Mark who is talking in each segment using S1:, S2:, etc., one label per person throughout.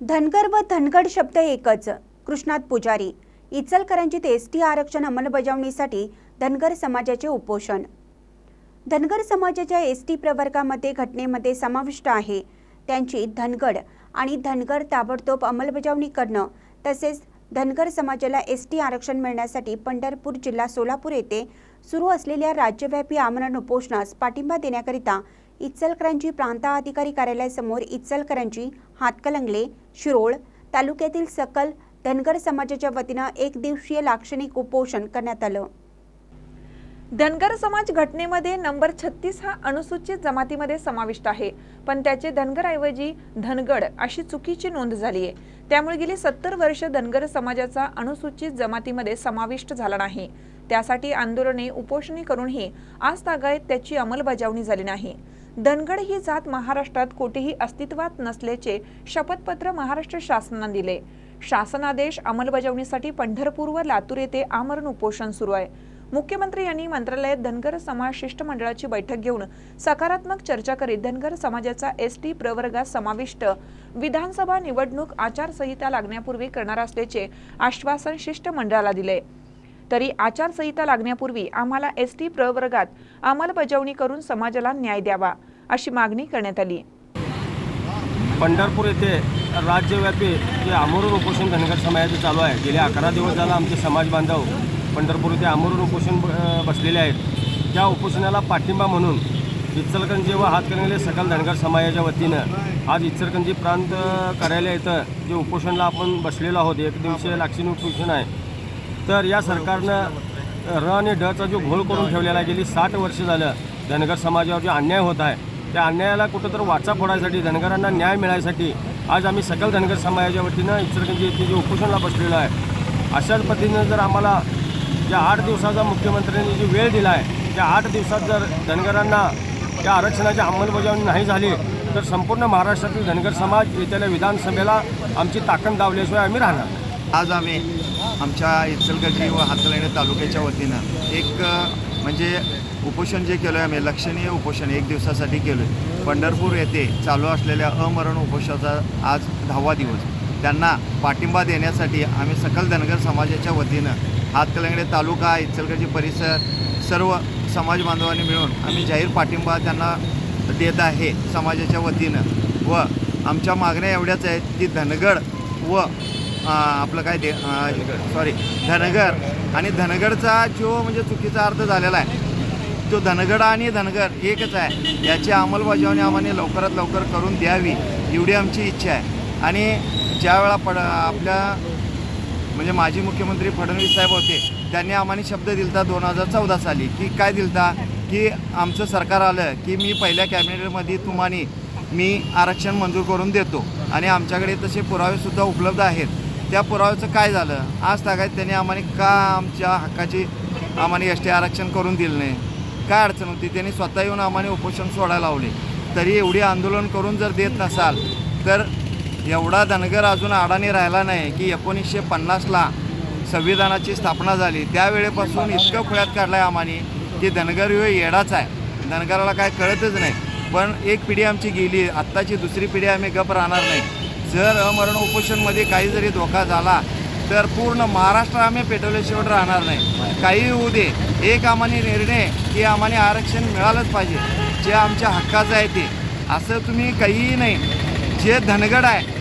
S1: धनगर व धनगड शब्द एकच. कृष्णात पुजारी. इचलकरंजीत एस टी आरक्षण अंमलबजावणीसाठी धनगर समाजाचे उपोषण. धनगर समाजाच्या एस टी प्रवर्गामध्ये घटनेमध्ये समाविष्ट आहे. त्यांची धनगड आणि धनगर ताबडतोब अंमलबजावणी करणं तसेच धनगर समाजाला एस टी आरक्षण मिळण्यासाठी पंढरपूर जिल्हा सोलापूर येथे सुरू असलेल्या राज्यव्यापी आमरण उपोषणास पाठिंबा देण्याकरिता इचलकरंजी प्रांताधिकारी कार्यालयासमोर इचलकरंजी हातकलंगले शिरोळ तालुक्यातील सकल धनगर समाजाच्या वतीनं एक दिवसीय लाक्षणिक उपोषण करण्यात आलं.
S2: धनगर समाज घटनेमध्ये नंबर छत्तीस हा अनुसूचित जमातीमध्ये समाविष्ट आहे. पण त्याचे धनगरऐवजी धनगड अशी चुकीची नोंद झाली आहे. त्यामुळे गेली सत्तर वर्ष धनगर समाजाचा अनुसूचित जमातीमध्ये समाविष्ट झाला नाही. त्यासाठी आंदोलने उपोषणे करूनही आज तागायत त्याची अंमलबजावणी झाली नाही. धनगड ही जात महाराष्ट्रात कोठेही अस्तित्वात नसल्याचे शपथपत्र महाराष्ट्र शासनाने दिले. शासनादेश अंमलबजावणीसाठी पंढरपूर व लातूर येथे आमरण उपोषण सुरू आहे. मुख्यमंत्री यांनी मंत्रालयात धनगर समाज शिष्टमंडळाची बैठक घेऊन सकारात्मक चर्चा करीत धनगर समाजाचा एस टी प्रवर्गात समाविष्ट विधानसभा निवडणूक आचारसंहिता लागण्यापूर्वी करणार असल्याचे आश्वासन शिष्टमंडळाला दिले. तरी आचारसंहिता लागण्यापूर्वी आम्हाला एस टी प्रवर्गात अंमलबजावणी करून समाजाला न्याय द्यावा अशी मागणी करण्यात आली.
S3: पंढरपूर येथे राज्यव्यापी जे आमरण उपोषण धनगर समाजाचं चालू आहे. गेले अकरा दिवस झाला आमचे समाज बांधव पंढरपूर येथे आमरण उपोषण बसलेले आहेत. त्या उपोषणाला पाठिंबा म्हणून इचलकंजी व हातकणंगले सकल धनगर समाजाच्या वतीनं आज इचलकंजी प्रांत कार्यालय इथं जे उपोषणला आपण बसलेलो आहोत एक दिवशी लाक्षणिक उपोषण आहे. तर या सरकारनं र आणि डचा जो घोळ करून ठेवलेला आहे गेली साठ वर्ष झालं धनगर समाजावर जो अन्याय होत आहे त्या अन्यायाला कुठंतरी वाचा फोडायसाठी धनगरांना न्याय मिळायसाठी आज आम्ही सकल धनगर समाजाच्या वतीनं इचलकरंजी येथे जे उपोषणला बसलेलो आहे अशाच पद्धतीनं जर आम्हाला ज्या आठ दिवसाचा मुख्यमंत्र्यांनी जी वेळ दिला आहे त्या आठ दिवसात जर धनगरांना त्या आरक्षणाची अंमलबजावणी नाही झाली तर संपूर्ण महाराष्ट्रातील धनगर समाज येत्याला विधानसभेला आमची ताकद दावल्याशिवाय आम्ही राहणार नाही.
S4: आज आम्ही आमच्या इचलगंजी व हातकणंगले तालुक्याच्या वतीनं एक म्हणजे उपोषण जे केलं आहे आम्ही लक्षणीय उपोषण एक दिवसासाठी केलं आहे पंढरपूर येथे चालू असलेल्या अमरण उपोषणाचा आज दहावा दिवस. त्यांना पाठिंबा देण्यासाठी आम्ही सकल धनगर समाजाच्या वतीनं हातकलंगडे तालुका इचलगंजी परिसर सर्व समाज बांधवांनी मिळून आम्ही जाहीर पाठिंबा त्यांना देत आहे समाजाच्या वतीनं. व आमच्या मागण्या एवढ्याच आहेत की धनगड व आपलं काय दे सॉरी धनगर. आणि धनगडचा जो म्हणजे चुकीचा अर्थ झालेला आहे तो धनगड आणि धनगर एकच आहे. याची अंमलबजावणी आम्हाला लवकरात लवकर करून द्यावी एवढी आमची इच्छा आहे. आणि ज्या वेळा पड आपल्या म्हणजे माजी मुख्यमंत्री फडणवीस साहेब होते त्यांनी आम्हाला शब्द दिलता दोन हजार चौदा साली की काय दिलता की आमचं सरकार आलं की मी पहिल्या कॅबिनेटमध्ये तुम्हाला मी आरक्षण मंजूर करून देतो. आणि आमच्याकडे तसे पुरावेसुद्धा उपलब्ध आहेत. त्या पुराव्याचं काय झालं? आज तागायत त्यांनी आम्हाला का आमच्या हक्काची आम्हाला एस टी आरक्षण करून दिलं नाही? काय अडचण होती? त्यांनी स्वतः येऊन आम्हाला उपोषण सोडायला लावले. तरी एवढी आंदोलन करून जर देत नसाल तर एवढा धनगर अजून अडाणी राहिला नाही की एकोणीसशे पन्नासला संविधानाची स्थापना झाली. त्यावेळेपासून इतकं खुळ्यात काढलं आहे आम्हाने की धनगर ह्यो येडाच आहे. धनगराला काय कळतच नाही. पण एक पिढी आमची गेली. आत्ताची दुसरी पिढी आम्ही गप राहणार नाही. जर अमरण उपोषणमध्ये काही जरी धोका झाला तर पूर्ण महाराष्ट्र आम्ही पेटवल्याशिवाय राहणार नाही. काही होऊ दे. एक आम्हाला निर्णय की आम्हाला आरक्षण मिळालंच पाहिजे. जे आमच्या हक्काचं आहे ते. असं तुम्ही काहीही नाही. जे धनगड आहे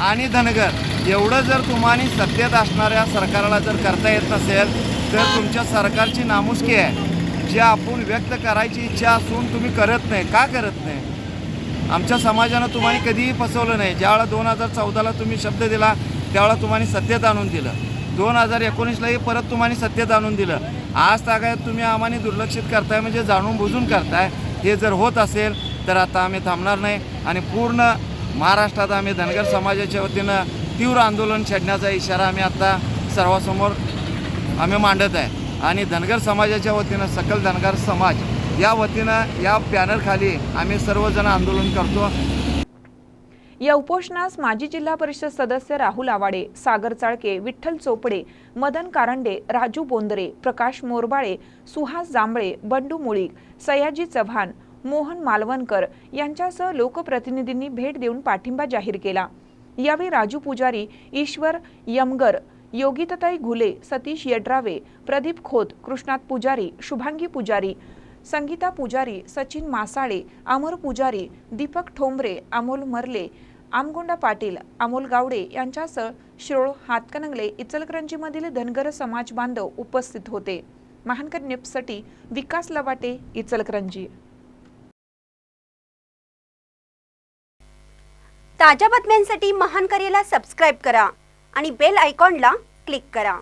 S4: आणि धनगर एवढं जर तुम्हाला सत्तेत असणाऱ्या सरकारला जर करता येत नसेल तर तुमच्या सरकारची नामुष्की आहे. जे आपण व्यक्त करायची इच्छा असून तुम्ही करत नाही. का करत नाही? आमच्या समाजानं तुम्हाला कधीही फसवलं नाही. ज्यावेळा दोन हजार चौदाला तुम्ही शब्द दिला त्यावेळा तुम्हाला सत्तेत आणून दिलं. दोन हजार एकोणीसलाही परत तुम्हाला सत्तेत आणून दिलं. आज तागायत तुम्ही आम्हाला दुर्लक्षित करताय म्हणजे जाणून बुजून करताय. हे जर होत असेल तर आता आम्ही थांबणार नाही आणि पूर्ण महाराष्ट्रात आम्ही धनगर समाजाच्या वतीनं तीव्र आंदोलन छेडण्याचा इशारा आम्ही आत्ता सर्वासमोर आम्ही मांडत आहे. आणि धनगर समाजाच्या वतीनं सकल धनगर समाज या वतीनं या बॅनरखाली आम्ही सर्वजण आंदोलन करतो.
S2: या उपोषणास माजी जिल्हा परिषद सदस्य राहुल आवाडे सागर चाळके विठ्ठल चोपडे मदन कारंडे राजू बोंदरे प्रकाश मोरबाळे सुहास जांभळे बंडू मुळीक सयाजी चव्हाण मोहन मालवणकर यांच्यासह लोकप्रतिनिधींनी भेट देऊन पाठिंबा जाहीर केला. यावेळी राजू पुजारी ईश्वर यमगर योगितताई घुले सतीश यड्रावे प्रदीप खोत कृष्णात पुजारी शुभांगी पुजारी संगीता पुजारी सचिन मासाळे अमर पुजारी दीपक ठोंबरे अमोल मर्ले आमगोंडा पाटील अमोल गावडे यांच्यासह शिरोळ हातकणंगले इचलकरंजीमधील धनगर समाज बांधव उपस्थित होते. महानकर निपसाठी विकास लवाटे इचलकरंजी.
S1: ताज्या बातम्यांसाठी महान करेला सबस्क्राईब करा आणि बेल आयकॉनला क्लिक करा.